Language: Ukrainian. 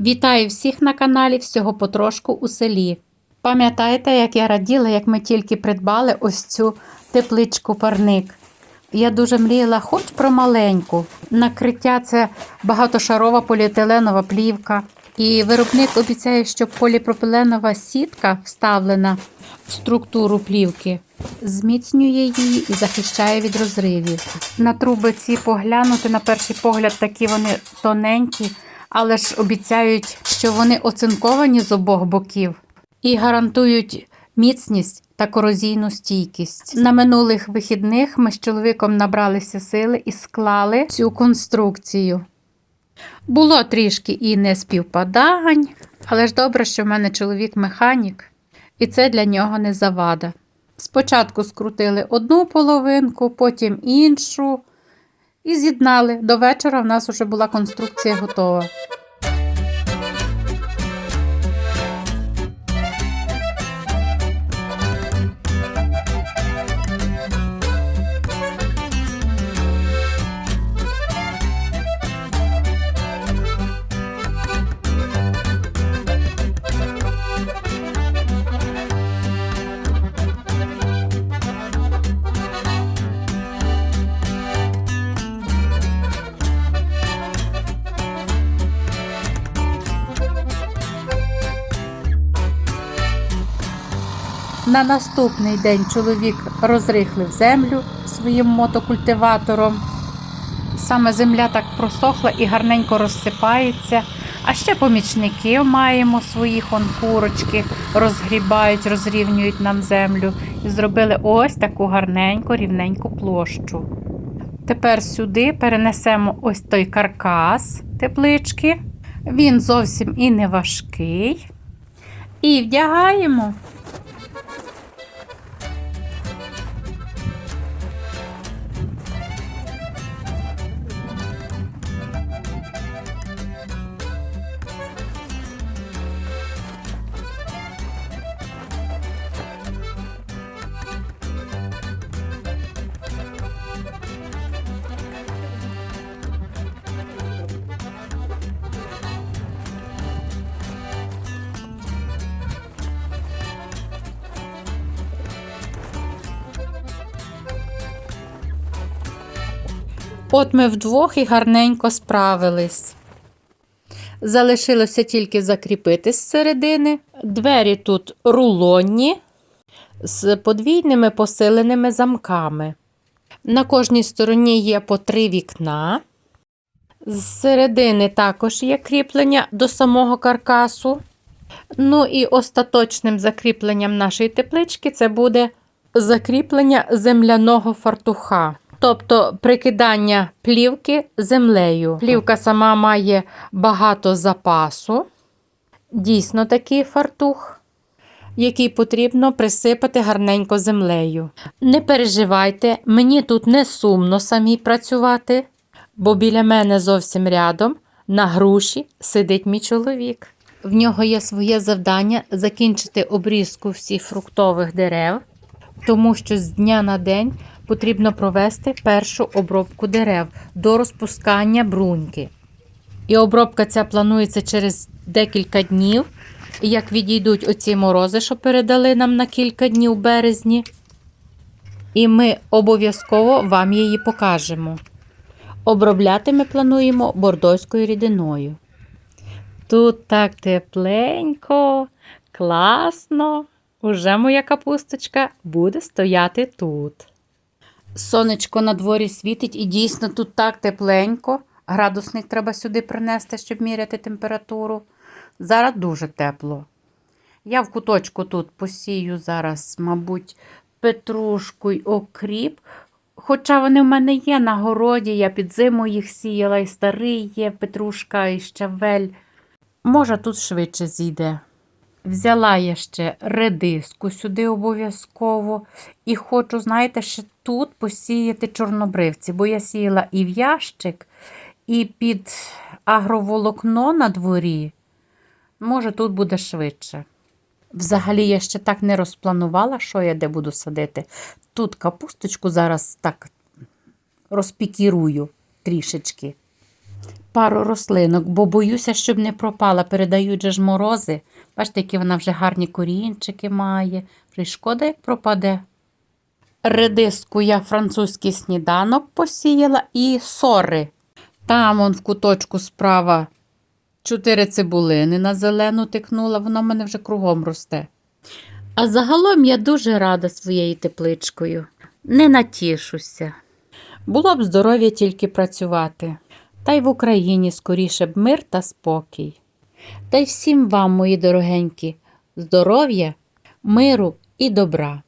Вітаю всіх на каналі Всього потрошку у селі. Пам'ятаєте, як я раділа, як ми тільки придбали ось цю тепличку парник? Я дуже мріяла хоч про маленьку. Накриття це багатошарова поліетиленова плівка. І виробник обіцяє, що поліпропиленова сітка вставлена в структуру плівки, зміцнює її і захищає від розривів. На труби ці поглянути, на перший погляд, такі вони тоненькі, але ж обіцяють, що вони оцинковані з обох боків і гарантують міцність та корозійну стійкість. На минулих вихідних ми з чоловіком набралися сили і склали цю конструкцію. Було трішки і неспівпадань, але ж добре, що в мене чоловік механік, і це для нього не завада. Спочатку скрутили одну половинку, потім іншу і з'єднали. До вечора в нас вже була конструкція готова. На наступний день чоловік розрихлив землю своїм мотокультиватором. Саме земля так просохла і гарненько розсипається. А ще помічники маємо своїх он курочки, розгрібають, розрівнюють нам землю. І зробили ось таку гарненьку, рівненьку площу. Тепер сюди перенесемо ось той каркас теплички. Він зовсім і не важкий. І вдягаємо. От ми вдвох і гарненько справились. Залишилося тільки закріпити з середини. Двері тут рулонні з подвійними посиленими замками. На кожній стороні є по три вікна. З середини також є кріплення до самого каркасу. Ну і остаточним закріпленням нашої теплички це буде закріплення земляного фартуха. Тобто прикидання плівки землею. Плівка сама має багато запасу. Дійсно такий фартух, який потрібно присипати гарненько землею. Не переживайте, мені тут не сумно самій працювати, бо біля мене зовсім рядом на груші сидить мій чоловік. В нього є своє завдання закінчити обрізку всіх фруктових дерев, тому що з дня на день потрібно провести першу обробку дерев до розпускання бруньки. І обробка ця планується через декілька днів. Як відійдуть оці морози, що передали нам на кілька днів у березні. І ми обов'язково вам її покажемо. Обробляти ми плануємо бордоською рідиною. Тут так тепленько, класно. Уже моя капусточка буде стояти тут. Сонечко на дворі світить і дійсно тут так тепленько. Градусник треба сюди принести, щоб міряти температуру. Зараз дуже тепло. Я в куточку тут посію зараз, мабуть, петрушку й окріп. Хоча вони в мене є на городі, я під зиму їх сіяла, і старий є петрушка, і щавель. Може, тут швидше зійде. Взяла я ще редиску сюди обов'язково. І хочу, знаєте, ще тут посіяти чорнобривці, бо я сіяла і в ящик, і під агроволокно на дворі. Може, тут буде швидше. Взагалі, я ще так не розпланувала, що я де буду садити. Тут капусточку зараз так розпікірую трішечки. Пару рослинок, бо боюся, щоб не пропала. Передають ж морози. Бачите, які вона вже гарні корінчики має. Шкода, як пропаде. Редиску я французький сніданок посіяла і сори. Там он в куточку справа чотири цибулини на зелену тикнула, воно в мене вже кругом росте. А загалом я дуже рада своєю тепличкою. Не натішуся. Було б здоров'я тільки працювати. Та й в Україні скоріше б мир та спокій. Та й всім вам, мої дорогенькі, здоров'я, миру і добра.